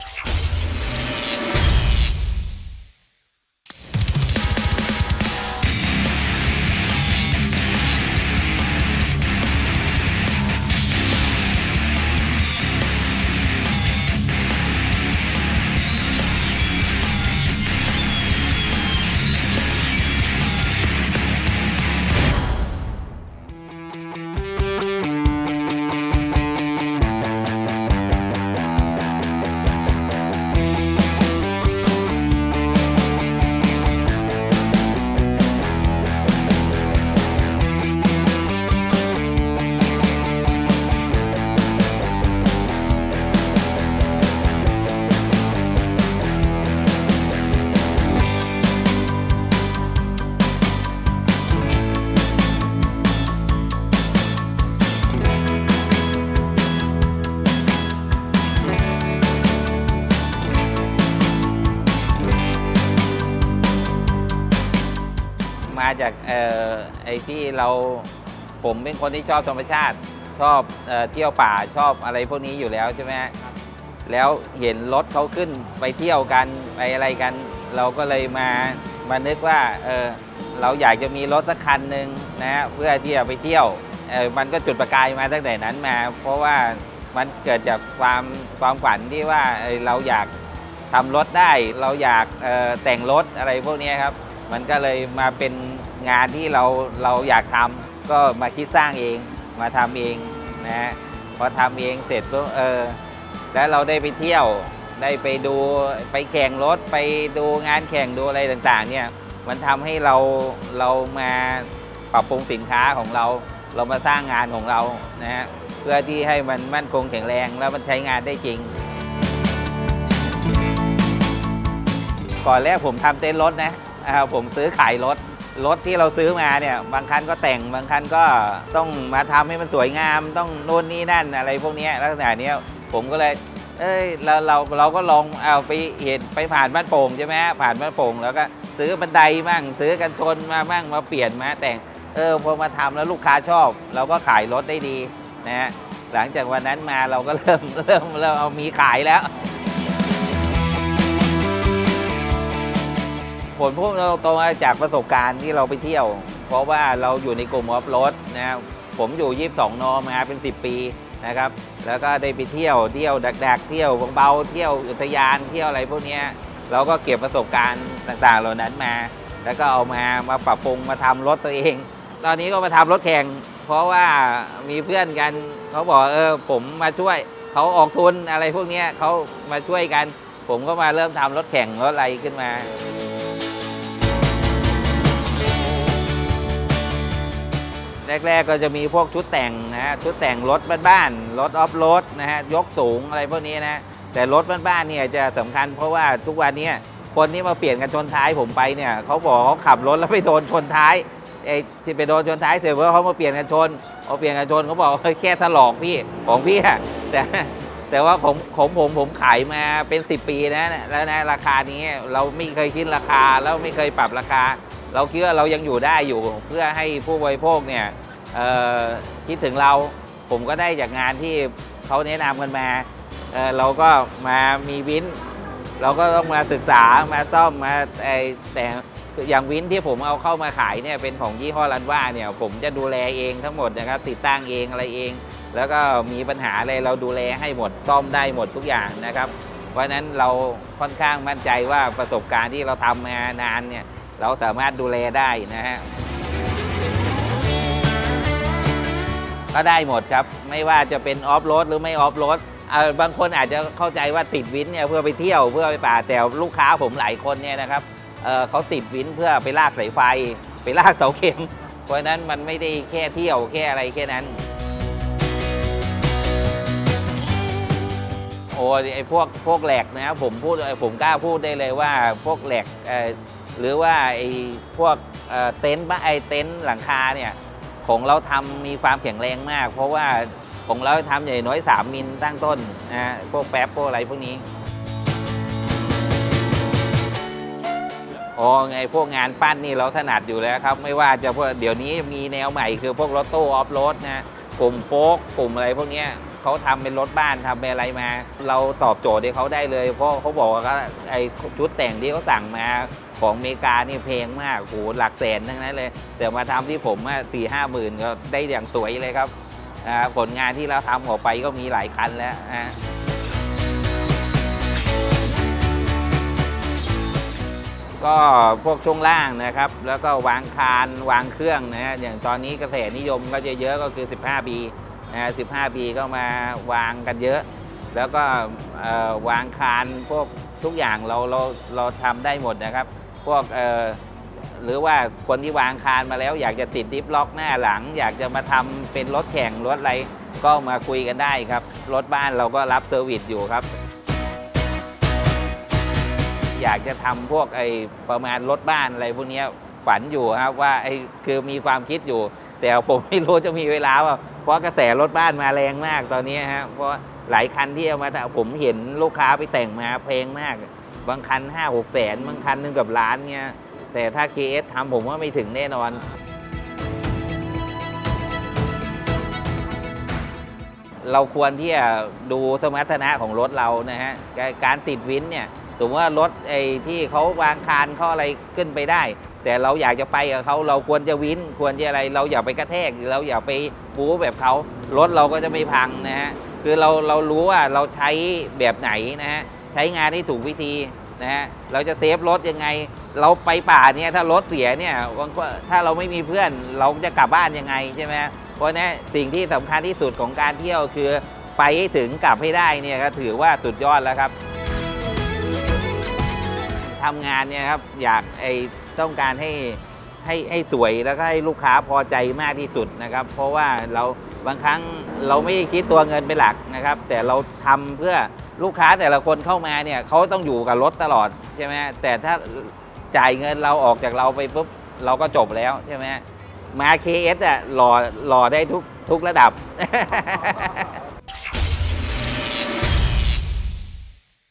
ม จากออไอ้ที่เราผมเป็นคนที่ชอบธรรมชาติ ชอบเออเที่ยวป่าชอบอะไรพวกนี้อยู่แล้วใช่ไหมฮะแล้วเห็นรถเขาขึ้นไปเที่ยวกันไปอะไรกัน เราก็เลยมามานึกว่าเออเราอยากจะมีรถสักคันหนึ่งนะฮะเพื่อที่จะไปเที่ยวเออมันก็จุดประกายมาตั้งแต่นั้นมา เพราะว่ามันเกิดจากความความฝันที่ว่าเออเราอยากทำรถได้ เราอยากเอ่อแต่งรถอะไรพวกนี้ครับ มันก็เลยมาเป็นงานที่เราเราอยากทำก็มาคิดสร้างเองมาทำเองนะฮะพอทำเองเสร็จปุ๊บเออแล้วเราได้ไปเที่ยวได้ไปดูไปแข่งรถไปดูงานแข่งดูอะไรต่างๆเนี่ยมันทำให้เราเรามาปรับปรุงสินค้าของเรา เรามาสร้างงานของเรานะฮะเพื่อที่ให้มันมั่นคงแข็งแรงแล้วมันใช้งานได้จริง ก่อนแรกผมทำเต้นรถนะ อ่าผมซื้อขายรถรถที่เราซื้อมาเนี่ย บางคันก็แต่งบางคันก็ต้องมาทำให้มันสวยงาม ต้องโน่นนี่นั่นอะไรพวกนี้ลักษณะนี้ผมก็เลย เอ้ยเราเราเราก็ลองเอาไปเห็นไปผ่านบ้านโป่งใช่ไหมผ่านบ้านโป่งแล้วก็ซื้อบันไดมั่งซื้อกันชนมามั่งมาเปลี่ยนมาแต่งเออพอมาทำแล้วลูกค้าชอบ เราก็ขายรถได้ดีนะฮะหลังจากวันนั้นมาเราก็เริ่มเริ่มเริ่มเอามีขายแล้ว ผลพวกเราโตมาจากประสบการณ์ที่เราไปเที่ยว เพราะว่าเราอยู่ในกลุ่มออฟโรดนะครับผมอยู่ 22 นอมาเป็น 10 ปีนะครับ แล้วก็ได้ไปเที่ยวเที่ยวดักๆ เที่ยวเบาๆเที่ยวอุทยานเที่ยวอะไรพวกนี้เราก็เก็บประสบการณ์ต่างๆ เหล่านั้นมา แล้วก็เอามามาปรับปรุงมาทำรถตัวเอง ตอนนี้ก็มาทำรถแข่ง เพราะว่ามีเพื่อนกันเขาบอกเออผมมาช่วยเขาออกทุนอะไรพวกนี้เขามาช่วยกัน ผมก็มาเริ่มทำรถแข่งรถอะไรขึ้นมา แรกๆก็จะมีพวกชุดแต่งนะฮะชุดแต่งรถบ้านๆรถออฟโรดนะฮะยกสูงอะไรพวกนี้นะแต่รถบ้านๆเนี่ยจะสำคัญเพราะว่าทุกวันนี้คนที่มาเปลี่ยนกันชนท้ายผมไปเนี่ยเขาบอกเขาขับรถแล้วไปโดนชนท้ายไอ้ที่ไปโดนชนท้ายเสร็จว่าเขามาเปลี่ยนกันชนพอเปลี่ยนกันชนเขาบอกแค่ถลอกพี่ของพี่อะแต่แต่ว่าผมของผมผมขายมาเป็น 10 ปีนะแล้วนะราคานี้เราไม่เคยคิดราคาแล้วไม่เคยปรับราคา เราคิดว่าเรายังอยู่ได้อยู่เพื่อให้ผู้บริโภคเนี่ยคิดถึงเราผมก็ได้จากงานที่เขาแนะนำกันมาเเราก็มามีวินเราก็ต้องมาศึกษามาซ่อมมาไอแต่อย่างวินที่ผมเอาเข้ามาขายเนี่ยเป็นของยี่ห้อรันว่าเนี่ยผมจะดูแลเองทั้งหมดนะครับติดตั้งเองอะไรเอง แล้วก็มีปัญหาอะไรเราดูแลให้หมดซ่อมได้หมดทุกอย่างนะครับ เพราะนั้นเราค่อนข้างมั่นใจว่าประสบการณ์ที่เราทำมานานเนี่ย เราสามารถดูแลได้นะฮะก็ได้หมดครับ ไม่ว่าจะเป็นออฟโรดหรือไม่ออฟโรดบางคนอาจจะเข้าใจว่าติดวินเนี่ยเพื่อไปเที่ยวเพื่อไปป่าแต่ลูกค้าผมหลายคนเนี่ยนะครับเเขาติดวินเพื่อไปลากสายไฟ ไปลากเสาเข็ม เพราะนั้นมันไม่ได้แค่เที่ยวแค่อะไรแค่นั้น โอ้ยไอพวกพวกแหลกนะผมพูดผมกล้าพูดได้เลยว่าพวกแหลก หรือว่าไอ้พวกเต็นท์ไอ้เต็นท์หลังคาเนี่ยของเราทำมีความแข็งแรงมาก เพราะว่าของเราทำใหญ่น้อย 3 มิลตั้งต้นนะฮะพวกแป๊บพวกอะไรพวกนี้อ๋อไงพวกงานปั้นนี่เราถนัดอยู่แล้วครับ ไม่ว่าจะพวกเดี๋ยวนี้มีแนวใหม่คือพวกรถตู้ออฟโรดนะกลุ่มโฟกกลุ่มอะไรพวกนี้ เขาทำเป็นรถบ้านทำเป็นอะไรมา เราตอบโจทย์ให้เขาได้เลย เพราะเขาบอกว่าไอ้ชุดแต่งที่เขาสั่งมาของอเมริกานี่แพงมากโหหลักแสนทั้งนั้นเลย แต่มาทำที่ผมสี่ห้าหมื่นก็ได้อย่างสวยเลยครับผลงานที่เราทำออกไปก็มีหลายคันแล้วก็พวกช่วงล่างนะครับ แล้วก็วางคานวางเครื่องนะฮะอย่างตอนนี้กระแสนิยมก็จะเยอะก็คือ 15 ปี นะ15 ปีก็มาวางกันเยอะ แล้วก็วางคานพวกทุกอย่างเราเราเราทำได้หมดนะครับ พวกหรือว่าคนที่วางคานมาแล้ว อยากจะติดดิฟล็อกหน้าหลัง อยากจะมาทำเป็นรถแข่งรถอะไรก็มาคุยกันได้ครับ รถบ้านเราก็รับเซอร์วิสอยู่ครับ อยากจะทำพวกไอ้ประมาณรถบ้านอะไรพวกนี้ฝันอยู่ครับว่าไอ้คือมีความคิดอยู่ แต่ผมไม่รู้จะมีเวลาว่าเพราะกระแสรถบ้านมาแรงมากตอนนี้ฮะเพราะหลายคันที่เอามาแต่ผมเห็นลูกค้าไปแต่งมาเพงมาก บางคันห้าหกแสนบางคันหนึงกับล้านเงี้ยแต่ถ้า KS ทำผมว่าไม่ถึงแน่นอนเราควรที่จะดูสมรรถนะของรถเรานะฮะ การการติดวินเนี่ยสมมติว่ารถไอ้ที่เขาวางคานเขาอะไรขึ้นไปได้ แต่เราอยากจะไปกับเขาเราควรจะวินควรจะอะไร เราอย่าไปกระแทกหรือเราอย่าไปบู๊แบบเขารถเราก็จะไม่พังนะฮะคือเราเรารู้ว่าเราใช้แบบไหนนะฮะใช้งานให้ถูกวิธีนะฮะเราจะเซฟรถยังไง เราไปป่าเนี่ยถ้ารถเสียเนี่ยก็ถ้าเราไม่มีเพื่อนเราจะกลับบ้านยังไงใช่ไหมเพราะฉะนั้นสิ่งที่สำคัญที่สุดของการเที่ยวคือไปให้ถึงกลับให้ได้เนี่ยก็ถือว่าสุดยอดแล้วครับทำงานเนี่ยครับอยากไอ ต้องการให้ให้ให้สวยแล้วก็ให้ลูกค้าพอใจมากที่สุดนะครับ เพราะว่าเราบางครั้งเราไม่ได้คิดตัวเงินเป็นหลักนะครับ แต่เราทำเพื่อลูกค้าแต่ละคนเข้ามาเนี่ยเขาต้องอยู่กับรถตลอดใช่ไหมแต่ถ้าจ่ายเงินเราออกจากเราไปปุ๊บเราก็จบแล้วใช่ไหมมา KS อะหล่อหล่อได้ทุกทุกระดับ